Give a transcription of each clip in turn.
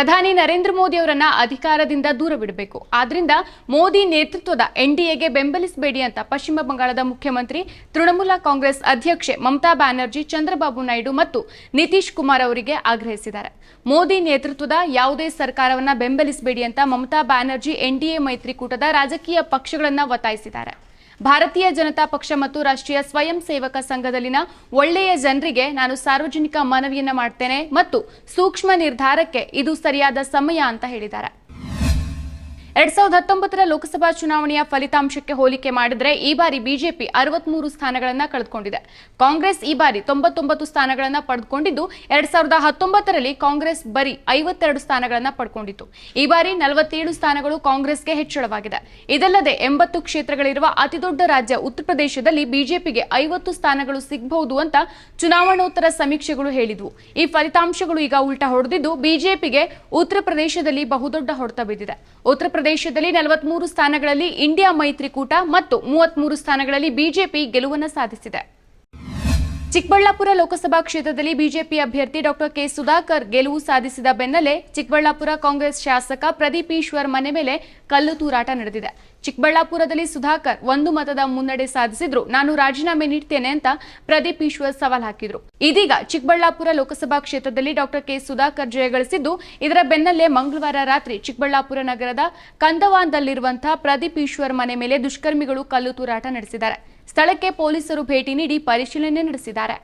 ಪ್ರಧಾನಿ ನರೇಂದ್ರ ಮೋದಿ ಅವರನ್ನ ಅಧಿಕಾರದಿಂದ ದೂರವಿಡಬೇಕು ಆದ್ರಿಂದ ಮೋದಿ ನೇತೃತ್ವದ ಎನ್ಡಿಎಗೆ ಬೆಂಬಲಿಸಬೇಡಿ ಅಂತ ಪಶ್ಚಿಮ ಬಂಗಾಳದ ಮುಖ್ಯಮಂತ್ರಿ, ತೃಣಮೂಲ ಕಾಂಗ್ರೆಸ್ ಅಧ್ಯಕ್ಷೆ ಮಮತಾ ಬ್ಯಾನರ್ಜಿ, ಚಂದ್ರಬಾಬು ನಾಯ್ಡು ಮತ್ತು ನಿತೀಶ್ ಕುಮಾರ್ ಅವರಿಗೆ ಆಗ್ರಹಿಸಿದ್ದಾರೆ. ಮೋದಿ ನೇತೃತ್ವದ ಯಾವುದೇ ಸರ್ಕಾರವನ್ನ ಬೆಂಬಲಿಸಬೇಡಿ ಅಂತ ಮಮತಾ ಬ್ಯಾನರ್ಜಿ ಎನ್ಡಿಎ ಮೈತ್ರಿಕೂಟದ ರಾಜಕೀಯ ಪಕ್ಷಗಳನ್ನ ಒತ್ತಾಯಿಸಿದ್ದಾರೆ. ಭಾರತೀಯ ಜನತಾ ಪಕ್ಷ ಮತ್ತು ರಾಷ್ಟ್ರೀಯ ಸ್ವಯಂ ಸೇವಕ ಸಂಘದಲ್ಲಿನ ಒಳ್ಳೆಯ ಜನರಿಗೆ ನಾನು ಸಾರ್ವಜನಿಕ ಮನವಿಯನ್ನ ಮಾಡ್ತೇನೆ ಮತ್ತು ಸೂಕ್ಷ್ಮ ನಿರ್ಧಾರಕ್ಕೆ ಇದು ಸರಿಯಾದ ಸಮಯ ಅಂತ ಹೇಳಿದ್ದಾರೆ. ಎರಡ್ ಸಾವಿರದ ಹತ್ತೊಂಬತ್ತರ ಲೋಕಸಭಾ ಚುನಾವಣೆಯ ಫಲಿತಾಂಶಕ್ಕೆ ಹೋಲಿಕೆ ಮಾಡಿದ್ರೆ ಈ ಬಾರಿ ಬಿಜೆಪಿ ಅರವತ್ಮೂರು ಸ್ಥಾನಗಳನ್ನ ಕಳೆದುಕೊಂಡಿದೆ. ಕಾಂಗ್ರೆಸ್ ಈ ಬಾರಿ ತೊಂಬತ್ತೊಂಬತ್ತು ಸ್ಥಾನಗಳನ್ನ ಪಡೆದುಕೊಂಡಿದ್ದು, ಎರಡ್ ಸಾವಿರದ ಹತ್ತೊಂಬತ್ತರಲ್ಲಿ ಕಾಂಗ್ರೆಸ್ ಬರೀ ಐವತ್ತೆರಡು ಸ್ಥಾನಗಳನ್ನ ಪಡ್ಕೊಂಡಿತ್ತು. ಈ ಬಾರಿ ನಲವತ್ತೇಳು ಸ್ಥಾನಗಳು ಕಾಂಗ್ರೆಸ್ಗೆ ಹೆಚ್ಚಳವಾಗಿದೆ. ಇದಲ್ಲದೆ ಎಂಬತ್ತು ಕ್ಷೇತ್ರಗಳಿರುವ ಅತಿದೊಡ್ಡ ರಾಜ್ಯ ಉತ್ತರ ಪ್ರದೇಶದಲ್ಲಿ ಬಿಜೆಪಿಗೆ ಐವತ್ತು ಸ್ಥಾನಗಳು ಸಿಗಬಹುದು ಅಂತ ಚುನಾವಣೋತ್ತರ ಸಮೀಕ್ಷೆಗಳು ಹೇಳಿದ್ವು. ಈ ಫಲಿತಾಂಶಗಳು ಈಗ ಉಲ್ಟಾ ಹೊಡೆದಿದ್ದು, ಬಿಜೆಪಿಗೆ ಉತ್ತರ ಪ್ರದೇಶದಲ್ಲಿ ಬಹುದೊಡ್ಡ ಹೊಡೆತ ಬಿದ್ದಿದೆ. ಉತ್ತರ ಪ್ರದೇಶದಲ್ಲಿ ನಲವತ್ಮೂರು ಸ್ಥಾನಗಳಲ್ಲಿ ಇಂಡಿಯಾ ಮೈತ್ರಿಕೂಟ ಮತ್ತು ಮೂವತ್ಮೂರು ಸ್ಥಾನಗಳಲ್ಲಿ ಬಿಜೆಪಿ ಗೆಲುವನ್ನು ಸಾಧಿಸಿದೆ. ಚಿಕ್ಕಬಳ್ಳಾಪುರ ಲೋಕಸಭಾ ಕ್ಷೇತ್ರದಲ್ಲಿ ಬಿಜೆಪಿ ಅಭ್ಯರ್ಥಿ ಡಾಕ್ಟರ್ ಕೆ ಸುಧಾಕರ್ ಗೆಲುವು ಸಾಧಿಸಿದ ಬೆನ್ನಲ್ಲೇ ಚಿಕ್ಕಬಳ್ಳಾಪುರ ಕಾಂಗ್ರೆಸ್ ಶಾಸಕ ಪ್ರದೀಪ್ ಈಶ್ವರ್ ಮನೆ ಮೇಲೆ ಕಲ್ಲು ತೂರಾಟ ನಡೆದಿದೆ. ಚಿಕ್ಕಬಳ್ಳಾಪುರದಲ್ಲಿ ಸುಧಾಕರ್ ಒಂದು ಮತದ ಮುನ್ನಡೆ ಸಾಧಿಸಿದ್ರು. ನಾನು ರಾಜೀನಾಮೆ ನೀಡ್ತೇನೆ ಅಂತ ಪ್ರದೀಪ್ ಈಶ್ವರ್ ಸವಾಲ್ ಹಾಕಿದ್ರು. ಇದೀಗ ಚಿಕ್ಕಬಳ್ಳಾಪುರ ಲೋಕಸಭಾ ಕ್ಷೇತ್ರದಲ್ಲಿ ಡಾಕ್ಟರ್ ಕೆ. ಸುಧಾಕರ್ ಜಯಗಳಿಸಿದ್ದು ಇದರ ಬೆನ್ನಲ್ಲೇ ಮಂಗಳವಾರ ರಾತ್ರಿ ಚಿಕ್ಕಬಳ್ಳಾಪುರ ನಗರದ ಕಂದವಾನ್ದಲ್ಲಿರುವಂತಹ ಪ್ರದೀಪ್ ಈಶ್ವರ್ ಮನೆ ಮೇಲೆ ದುಷ್ಕರ್ಮಿಗಳು ಕಲ್ಲು ತೂರಾಟ ನಡೆಸಿದ್ದಾರೆ. ಸ್ಥಳಕ್ಕೆ ಪೊಲೀಸರು ಭೇಟಿ ನೀಡಿ ಪರಿಶೀಲನೆ ನಡೆಸಿದ್ದಾರೆ.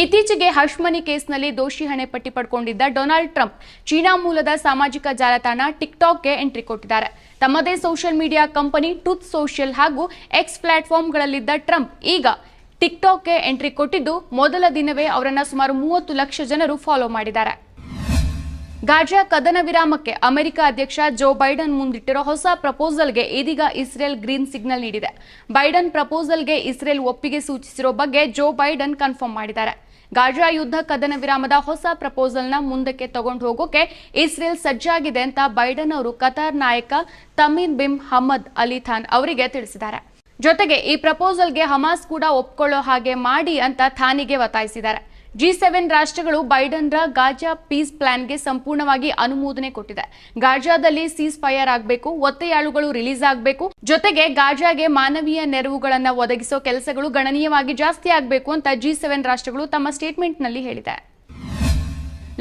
ಇತ್ತೀಚೆಗೆ ಹಶ್ ಮನಿ ಕೇಸ್ನಲ್ಲಿ ದೋಷಿ ಹಣೆ ಪಟ್ಟಿ ಪಡ್ಕೊಂಡಿದ್ದ ಡೊನಾಲ್ಡ್ ಟ್ರಂಪ್ ಚೀನಾ ಮೂಲದ ಸಾಮಾಜಿಕ ಜಾಲತಾಣ ಟಿಕ್ಟಾಕ್ಗೆ ಎಂಟ್ರಿ ಕೊಟ್ಟಿದ್ದಾರೆ. ತಮ್ಮದೇ ಸೋಷಿಯಲ್ ಮೀಡಿಯಾ ಕಂಪನಿ ಟೂತ್ ಸೋಷಿಯಲ್ ಹಾಗೂ ಎಕ್ಸ್ ಪ್ಲಾಟ್ಫಾರ್ಮ್ಗಳಲ್ಲಿದ್ದ ಟ್ರಂಪ್ ಈಗ ಟಿಕ್ಟಾಕ್ಗೆ ಎಂಟ್ರಿ ಕೊಟ್ಟಿದ್ದು ಮೊದಲ ದಿನವೇ ಅವರನ್ನು ಸುಮಾರು ಮೂವತ್ತು ಲಕ್ಷ ಜನರು ಫಾಲೋ ಮಾಡಿದ್ದಾರೆ. ಗಾಜಾ ಕದನ ವಿರಾಮಕ್ಕೆ ಅಮೆರಿಕ ಅಧ್ಯಕ್ಷ ಜೋ ಬೈಡನ್ ಮುಂದಿಟ್ಟಿರೋ ಹೊಸ ಪ್ರಪೋಸಲ್ಗೆ ಇದೀಗ ಇಸ್ರೇಲ್ ಗ್ರೀನ್ ಸಿಗ್ನಲ್ ನೀಡಿದೆ. ಬೈಡನ್ ಪ್ರಪೋಸಲ್ಗೆ ಇಸ್ರೇಲ್ ಒಪ್ಪಿಗೆ ಸೂಚಿಸಿರೋ ಬಗ್ಗೆ ಜೋ ಬೈಡನ್ ಕನ್ಫರ್ಮ್ ಮಾಡಿದ್ದಾರೆ. ಗಾಜಾ ಯುದ್ಧ ಕದನ ವಿರಾಮದ ಹೊಸ ಪ್ರಪೋಸಲ್ನ ಮುಂದಕ್ಕೆ ತಗೊಂಡು ಹೋಗೋಕೆ ಇಸ್ರೇಲ್ ಸಜ್ಜಾಗಿದೆ ಅಂತ ಬೈಡನ್ ಅವರು ಕತಾರ್ ನಾಯಕ ತಮೀನ್ ಬಿಮ್ ಹಮ್ಮದ್ ಅಲಿ ಖಾನ್ ಅವರಿಗೆ ತಿಳಿಸಿದ್ದಾರೆ. ಜೊತೆಗೆ ಈ ಪ್ರಪೋಸಲ್ಗೆ ಹಮಾಸ್ ಕೂಡ ಒಪ್ಕೊಳ್ಳೋ ಹಾಗೆ ಮಾಡಿ ಅಂತ ಥಾನಿಗೆ ಒತ್ತಾಯಿಸಿದ್ದಾರೆ. ಜಿ ಸೆವೆನ್ ರಾಷ್ಟ್ರಗಳು ಬೈಡನ್ರ ಗಾಜಾ ಪೀಸ್ ಪ್ಲಾನ್ಗೆ ಸಂಪೂರ್ಣವಾಗಿ ಅನುಮೋದನೆ ಕೊಟ್ಟಿದೆ. ಗಾಜಾದಲ್ಲಿ ಸೀಸ್ ಫೈರ್ ಆಗಬೇಕು, ಒತ್ತೆಯಾಳುಗಳು ರಿಲೀಸ್ ಆಗಬೇಕು. ಜೊತೆಗೆ ಗಾಜಾಗೆ ಮಾನವೀಯ ನೆರವುಗಳನ್ನು ಒದಗಿಸೋ ಕೆಲಸಗಳು ಗಣನೀಯವಾಗಿ ಜಾಸ್ತಿ ಆಗಬೇಕು ಅಂತ ಜಿ ರಾಷ್ಟ್ರಗಳು ತಮ್ಮ ಸ್ಟೇಟ್ಮೆಂಟ್ನಲ್ಲಿ ಹೇಳಿದೆ.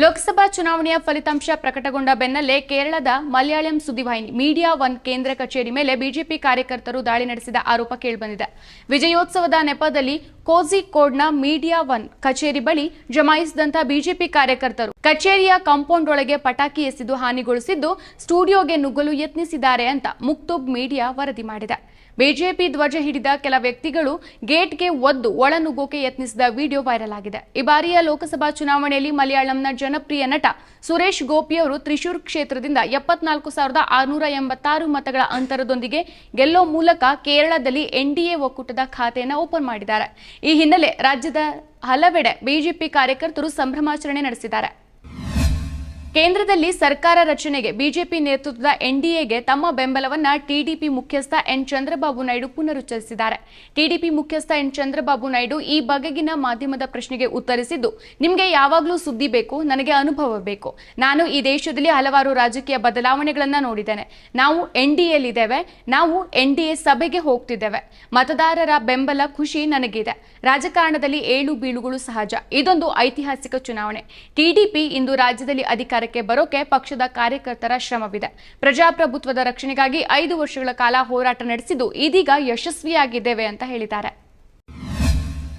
ಲೋಕಸಭಾ ಚುನಾವಣೆಯ ಫಲಿತಾಂಶ ಪ್ರಕಟಗೊಂಡ ಬೆನ್ನಲ್ಲೇ ಕೇರಳದ ಮಲಯಾಳಂ ಸುದ್ದಿವಾಹಿನಿ ಮೀಡಿಯಾ ಒನ್ ಕೇಂದ್ರ ಕಚೇರಿ ಮೇಲೆ ಬಿಜೆಪಿ ಕಾರ್ಯಕರ್ತರು ದಾಳಿ ನಡೆಸಿದ ಆರೋಪ ಕೇಳಿಬಂದಿದೆ. ವಿಜಯೋತ್ಸವದ ನೆಪದಲ್ಲಿ ಕೋಝಿಕೋಡ್ನ ಮೀಡಿಯಾ ಒನ್ ಕಚೇರಿ ಬಳಿ ಜಮಾಯಿಸಿದಂತಹ ಬಿಜೆಪಿ ಕಾರ್ಯಕರ್ತರು ಕಚೇರಿಯ ಕಾಂಪೌಂಡ್ ಒಳಗೆ ಪಟಾಕಿ ಎಸೆದು ಹಾನಿಗೊಳಿಸಿದ್ದು ಸ್ಟುಡಿಯೋಗೆ ನುಗ್ಗಲು ಯತ್ನಿಸಿದ್ದಾರೆ ಅಂತ ಮುಕ್ತುಬ್ ಮೀಡಿಯಾ ವರದಿ ಮಾಡಿದೆ. ಬಿಜೆಪಿ ಧ್ವಜ ಹಿಡಿದ ಕೆಲ ವ್ಯಕ್ತಿಗಳು ಗೇಟ್ಗೆ ಒದ್ದು ಒಳನುಗ್ಗೋಕೆ ಯತ್ನಿಸಿದ ವಿಡಿಯೋ ವೈರಲ್ ಆಗಿದೆ. ಈ ಬಾರಿಯ ಲೋಕಸಭಾ ಚುನಾವಣೆಯಲ್ಲಿ ಮಲಯಾಳಂನ ಜನಪ್ರಿಯ ನಟ ಸುರೇಶ್ ಗೋಪಿಯವರು ತ್ರಿಶೂರ್ ಕ್ಷೇತ್ರದಿಂದ ಎಪ್ಪತ್ನಾಲ್ಕು ಸಾವಿರದ ಆರುನೂರ ಎಂಬತ್ತಾರು ಮತಗಳ ಅಂತರದೊಂದಿಗೆ ಗೆಲ್ಲೋ ಮೂಲಕ ಕೇರಳದಲ್ಲಿ ಎನ್ಡಿಎ ಒಕ್ಕೂಟದ ಖಾತೆಯನ್ನು ಓಪನ್ ಮಾಡಿದ್ದಾರೆ. ಈ ಹಿನ್ನೆಲೆ ರಾಜ್ಯದ ಹಲವೆಡೆ ಬಿಜೆಪಿ ಕಾರ್ಯಕರ್ತರು ಸಂಭ್ರಮಾಚರಣೆ ನಡೆಸಿದ್ದಾರೆ. ಕೇಂದ್ರದಲ್ಲಿ ಸರ್ಕಾರ ರಚನೆಗೆ ಬಿಜೆಪಿ ನೇತೃತ್ವದ ಎನ್ಡಿಎಗೆ ತಮ್ಮ ಬೆಂಬಲವನ್ನ ಟಿಡಿಪಿ ಮುಖ್ಯಸ್ಥ ಎನ್ ಚಂದ್ರಬಾಬು ನಾಯ್ಡು ಪುನರುಚ್ಚರಿಸಿದ್ದಾರೆ. ಟಿಡಿಪಿ ಮುಖ್ಯಸ್ಥ ಎನ್ ಚಂದ್ರಬಾಬು ನಾಯ್ಡು ಈ ಬಗೆಗಿನ ಮಾಧ್ಯಮದ ಪ್ರಶ್ನೆಗೆ ಉತ್ತರಿಸಿದ್ದು, ನಿಮಗೆ ಯಾವಾಗಲೂ ಸುದ್ದಿ ಬೇಕು, ನನಗೆ ಅನುಭವ ಬೇಕು. ನಾನು ಈ ದೇಶದಲ್ಲಿ ಹಲವಾರು ರಾಜಕೀಯ ಬದಲಾವಣೆಗಳನ್ನು ನೋಡಿದ್ದೇನೆ. ನಾವು ಎನ್ಡಿಎಲ್ಲಿದ್ದೇವೆ, ನಾವು ಎನ್ಡಿಎ ಸಭೆಗೆ ಹೋಗ್ತಿದ್ದೇವೆ. ಮತದಾರರ ಬೆಂಬಲ ಖುಷಿ ನನಗಿದೆ. ರಾಜಕಾರಣದಲ್ಲಿ ಏಳು ಬೀಳುಗಳು ಸಹಜ. ಇದೊಂದು ಐತಿಹಾಸಿಕ ಚುನಾವಣೆ. ಟಿಡಿಪಿ ಇಂದು ರಾಜ್ಯದಲ್ಲಿ ಅಧಿಕಾರಕ್ಕೆ ಬರೋಕೆ ಪಕ್ಷದ ಕಾರ್ಯಕರ್ತರ ಶ್ರಮವಿದೆ. ಪ್ರಜಾಪ್ರಭುತ್ವದ ರಕ್ಷಣೆಗಾಗಿ ಐದು ವರ್ಷಗಳ ಕಾಲ ಹೋರಾಟ ನಡೆಸಿದ್ದು ಇದೀಗ ಯಶಸ್ವಿಯಾಗಿದ್ದೇವೆ ಅಂತ ಹೇಳಿದ್ದಾರೆ.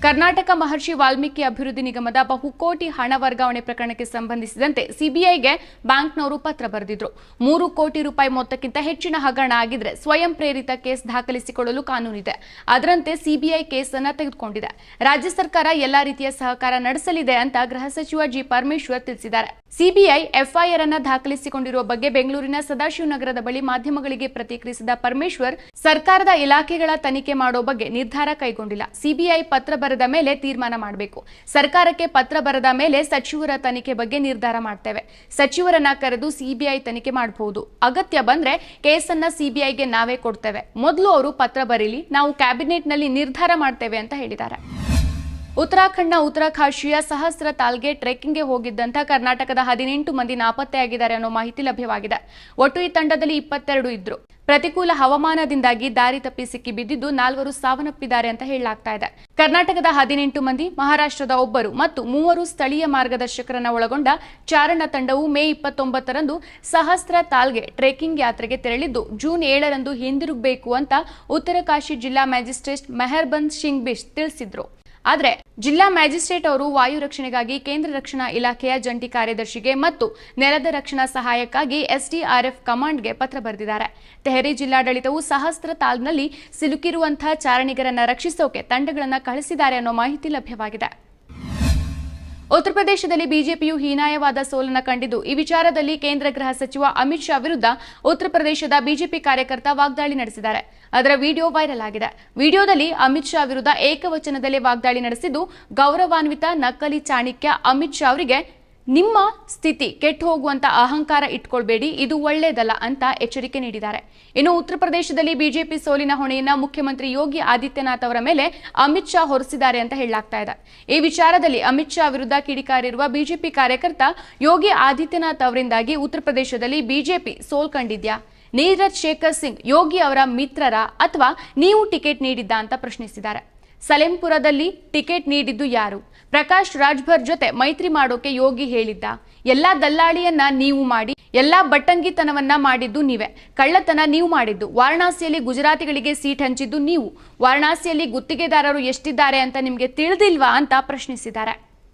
ಕರ್ನಾಟಕ ಮಹರ್ಷಿ ವಾಲ್ಮೀಕಿ ಅಭಿವೃದ್ಧಿ ನಿಗಮದ ಬಹುಕೋಟಿ ಹಣ ವರ್ಗಾವಣೆ ಪ್ರಕರಣಕ್ಕೆ ಸಂಬಂಧಿಸಿದಂತೆ ಸಿಬಿಐಗೆ ಬ್ಯಾಂಕ್ನವರು ಪತ್ರ ಬರೆದಿದ್ರು. ಮೂರು ಕೋಟಿ ರೂಪಾಯಿ ಮೊತ್ತಕ್ಕಿಂತ ಹೆಚ್ಚಿನ ಹಗರಣ ಆಗಿದ್ರೆ ಸ್ವಯಂ ಪ್ರೇರಿತ ಕೇಸ್ ದಾಖಲಿಸಿಕೊಳ್ಳಲು ಕಾನೂನಿದೆ. ಅದರಂತೆ ಸಿಬಿಐ ಕೇಸನ್ನ ತೆಗೆದುಕೊಂಡಿದೆ. ರಾಜ್ಯ ಸರ್ಕಾರ ಎಲ್ಲಾ ರೀತಿಯ ಸಹಕಾರ ನಡೆಸಲಿದೆ ಅಂತ ಗೃಹ ಸಚಿವ ಜಿ ಪರಮೇಶ್ವರ್ ತಿಳಿಸಿದ್ದಾರೆ. ಸಿಬಿಐ ಎಫ್ಐಆರ್ ಅನ್ನ ದಾಖಲಿಸಿಕೊಂಡಿರುವ ಬಗ್ಗೆ ಬೆಂಗಳೂರಿನ ಸದಾಶಿವನಗರದ ಬಳಿ ಮಾಧ್ಯಮಗಳಿಗೆ ಪ್ರತಿಕ್ರಿಯಿಸಿದ ಪರಮೇಶ್ವರ್, ಸರ್ಕಾರದ ಇಲಾಖೆಗಳ ತನಿಖೆ ಮಾಡೋ ಬಗ್ಗೆ ನಿರ್ಧಾರ ಕೈಗೊಂಡಿಲ್ಲ. ಸಿಬಿಐ ಪತ್ರ ಬರೆದ ಮೇಲೆ ತೀರ್ಮಾನ ಮಾಡಬೇಕು. ಸರ್ಕಾರಕ್ಕೆ ಪತ್ರ ಬರೆದ ಮೇಲೆ ಸಚಿವರ ತನಿಖೆ ಬಗ್ಗೆ ನಿರ್ಧಾರ ಮಾಡ್ತೇವೆ. ಸಚಿವರನ್ನ ಕರೆದು ಸಿಬಿಐ ತನಿಖೆ ಮಾಡಬಹುದು ಅಗತ್ಯ ಬಂದ್ರೆ ಕೇಸನ್ನ ಸಿಬಿಐಗೆ ನಾವೇ ಕೊಡ್ತೇವೆ. ಮೊದಲು ಅವರು ಪತ್ರ ಬರೀಲಿ, ನಾವು ಕ್ಯಾಬಿನೆಟ್ನಲ್ಲಿ ನಿರ್ಧಾರ ಮಾಡ್ತೇವೆ ಅಂತ ಹೇಳಿದ್ದಾರೆ. ಉತ್ತರಾಖಂಡ್ನ ಉತ್ತರಾಖಾಶಿಯ ಸಹಸ್ರ ತಾಲ್ಗೆ ಟ್ರೆಕ್ಕಿಂಗ್ಗೆ ಹೋಗಿದ್ದಂಥ ಕರ್ನಾಟಕದ ಹದಿನೆಂಟು ಮಂದಿ ನಾಪತ್ತೆಯಾಗಿದ್ದಾರೆ ಅನ್ನೋ ಮಾಹಿತಿ ಲಭ್ಯವಾಗಿದೆ. ಒಟ್ಟು ಈ ತಂಡದಲ್ಲಿ ಇಪ್ಪತ್ತೆರಡು ಇದ್ರು. ಪ್ರತಿಕೂಲ ಹವಾಮಾನದಿಂದಾಗಿ ದಾರಿ ತಪ್ಪಿ ಸಿಕ್ಕಿ ಬಿದ್ದಿದ್ದು ನಾಲ್ವರು ಸಾವನ್ನಪ್ಪಿದ್ದಾರೆ ಅಂತ ಹೇಳಲಾಗ್ತಾ ಇದೆ. ಕರ್ನಾಟಕದ ಹದಿನೆಂಟು ಮಂದಿ, ಮಹಾರಾಷ್ಟ್ರದ ಒಬ್ಬರು ಮತ್ತು ಮೂವರು ಸ್ಥಳೀಯ ಮಾರ್ಗದರ್ಶಕರನ್ನ ಒಳಗೊಂಡ ಚಾರಣ ತಂಡವು ಮೇ ಇಪ್ಪತ್ತೊಂಬತ್ತರಂದು ಸಹಸ್ರ ತಾಲ್ಗೆ ಟ್ರೆಕಿಂಗ್ ಯಾತ್ರೆಗೆ ತೆರಳಿದ್ದು, ಜೂನ್ ಏಳರಂದು ಹಿಂದಿರುಗಬೇಕು ಅಂತ ಉತ್ತರಕಾಶಿ ಜಿಲ್ಲಾ ಮ್ಯಾಜಿಸ್ಟ್ರೇಟ್ ಮೆಹರ್ಬಂದ್ ಸಿಂಗ್ ಬಿಶ್ ತಿಳಿಸಿದ್ರು. ಆದರೆ ಜಿಲ್ಲಾ ಮ್ಯಾಜಿಸ್ಟ್ರೇಟ್ ಅವರು ವಾಯು ರಕ್ಷಣೆಗಾಗಿ ಕೇಂದ್ರ ರಕ್ಷಣಾ ಇಲಾಖೆಯ ಜಂಟಿ ಕಾರ್ಯದರ್ಶಿಗೆ ಮತ್ತು ನೆಲದ ರಕ್ಷಣಾ ಸಹಾಯಕ್ಕಾಗಿ ಎಸ್ಡಿಆರ್ಎಫ್ ಕಮಾಂಡ್ಗೆ ಪತ್ರ ಬರೆದಿದ್ದಾರೆ. ತೆಹರಿ ಜಿಲ್ಲಾಡಳಿತವು ಸಹಸ್ರ ತಾಲ್ನಲ್ಲಿ ಸಿಲುಕಿರುವಂತಹ ಚಾರಣಿಗರನ್ನ ರಕ್ಷಿಸೋಕೆ ತಂಡಗಳನ್ನು ಕಳಿಸಿದ್ದಾರೆ ಅನ್ನೋ ಮಾಹಿತಿ ಲಭ್ಯವಾಗಿದೆ. ಉತ್ತರ ಪ್ರದೇಶದಲ್ಲಿ ಬಿಜೆಪಿಯು ಹೀನಾಯವಾದ ಸೋಲನ್ನು ಕಂಡಿದ್ದು, ಈ ವಿಚಾರದಲ್ಲಿ ಕೇಂದ್ರ ಗೃಹ ಸಚಿವ ಅಮಿತ್ ಶಾ ವಿರುದ್ಧ ಉತ್ತರ ಪ್ರದೇಶದ ಬಿಜೆಪಿ ಕಾರ್ಯಕರ್ತ ವಾಗ್ದಾಳಿ ನಡೆಸಿದ್ದಾರೆ. ಅದರ ವಿಡಿಯೋ ವೈರಲ್ ಆಗಿದೆ. ವಿಡಿಯೋದಲ್ಲಿ ಅಮಿತ್ ಶಾ ವಿರುದ್ಧ ಏಕವಚನದಲ್ಲಿ ವಾಗ್ದಾಳಿ ನಡೆಸಿದ್ದು, ಗೌರವಾನ್ವಿತ ನಕಲಿ ಚಾಣಕ್ಯ ಅಮಿತ್ ಶಾ ಅವರಿಗೆ ನಿಮ್ಮ ಸ್ಥಿತಿ ಕೆಟ್ಟು ಹೋಗುವಂತ ಅಹಂಕಾರ ಇಟ್ಕೊಳ್ಬೇಡಿ, ಇದು ಒಳ್ಳೆಯದಲ್ಲ ಅಂತ ಎಚ್ಚರಿಕೆ ನೀಡಿದ್ದಾರೆ. ಇನ್ನು ಉತ್ತರ ಪ್ರದೇಶದಲ್ಲಿ ಬಿಜೆಪಿ ಸೋಲಿನ ಹೊಣೆಯನ್ನ ಮುಖ್ಯಮಂತ್ರಿ ಯೋಗಿ ಆದಿತ್ಯನಾಥ್ ಅವರ ಮೇಲೆ ಅಮಿತ್ ಶಾ ಹೊರಿಸಿದ್ದಾರೆ ಅಂತ ಹೇಳಲಾಗ್ತಾ ಇದೆ. ಈ ವಿಚಾರದಲ್ಲಿ ಅಮಿತ್ ಶಾ ವಿರುದ್ಧ ಕಿಡಿಕಾರಿರುವ ಬಿಜೆಪಿ ಕಾರ್ಯಕರ್ತ ಯೋಗಿ ಆದಿತ್ಯನಾಥ್ ಅವರಿಂದಾಗಿ ಉತ್ತರ ಪ್ರದೇಶದಲ್ಲಿ ಬಿಜೆಪಿ ಸೋಲ್ ಕಂಡಿದ್ಯಾ? ನೀರಜ್ ಶೇಖರ್ ಸಿಂಗ್ ಯೋಗಿ ಅವರ ಮಿತ್ರರ ಅಥವಾ ನೀವು ಟಿಕೆಟ್ ನೀಡಿದ್ದ ಅಂತ ಪ್ರಶ್ನಿಸಿದ್ದಾರೆ. ಸಲೆಂಪುರದಲ್ಲಿ ಟಿಕೆಟ್ ನೀಡಿದ್ದು ಯಾರು? ಪ್ರಕಾಶ್ ರಾಜ್ಭರ್ ಜೊತೆ ಮೈತ್ರಿ ಮಾಡೋಕೆ ಯೋಗಿ ಹೇಳಿದ್ದ. ಎಲ್ಲಾ ದಲ್ಲಾಳಿಯನ್ನ ನೀವು ಮಾಡಿ, ಎಲ್ಲಾ ಬಟ್ಟಂಗಿತನವನ್ನ ಮಾಡಿದ್ದು ನೀವೇ. ಕಳ್ಳತನ ನೀವು ಮಾಡಿದ್ದು. ವಾರಣಾಸಿಯಲ್ಲಿ ಗುಜರಾತಿಗಳಿಗೆ ಸೀಟ್ ಹಂಚಿದ್ದು ನೀವು. ವಾರಣಾಸಿಯಲ್ಲಿ ಗುತ್ತಿಗೆದಾರರು ಎಷ್ಟಿದ್ದಾರೆ ಅಂತ ನಿಮಗೆ ತಿಳಿದಿಲ್ವಾ ಅಂತ ಪ್ರಶ್ನಿಸಿದ್ದಾರೆ.